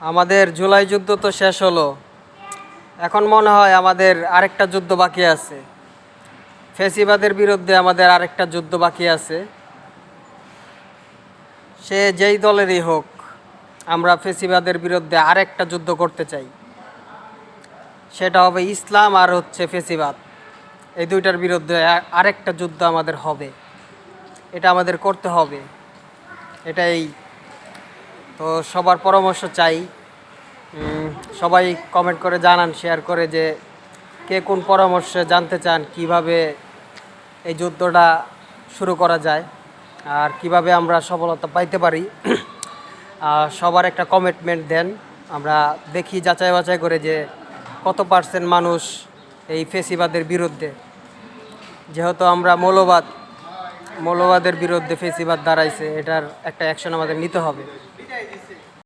আমাদের জুলাই যুদ্ধ তো শেষ হলো। এখন মনে হয় আমাদের আরেকটা যুদ্ধ বাকি আছে। ফেসিবাদের বিরুদ্ধে আমাদের আরেকটা যুদ্ধ বাকি আছে। সে যেই দলেরই হোক, আমরা ফেসিবাদের বিরুদ্ধে আরেকটা যুদ্ধ করতে চাই। সেটা হবে ইসলাম আর হচ্ছে ফেসিবাদ। এই দুইটার বিরুদ্ধে আরেকটা যুদ্ধ আমাদের হবে। এটা আমাদের করতে হবে। এটাই তো সবার পরামর্শ চাই। সবাই কমেন্ট করে জানান শেয়ার করে যে কে কোন পরামর্শে জানতে চান, কীভাবে এই যুদ্ধটা শুরু করা যায় আর কীভাবে আমরা সফলতা পাইতে পারি। সবার একটা কমিটমেন্ট দেন। আমরা দেখি, যাচাই বাছাই করে যে কত পার্সেন্ট মানুষ এই ফেসিবাদের বিরুদ্ধে। যেহেতু আমরা মৌলবাদ, মৌলবাদের বিরুদ্ধে ফেসিবাদ দাঁড়াইছে, এটার একটা অ্যাকশন আমাদের নিতে হবে।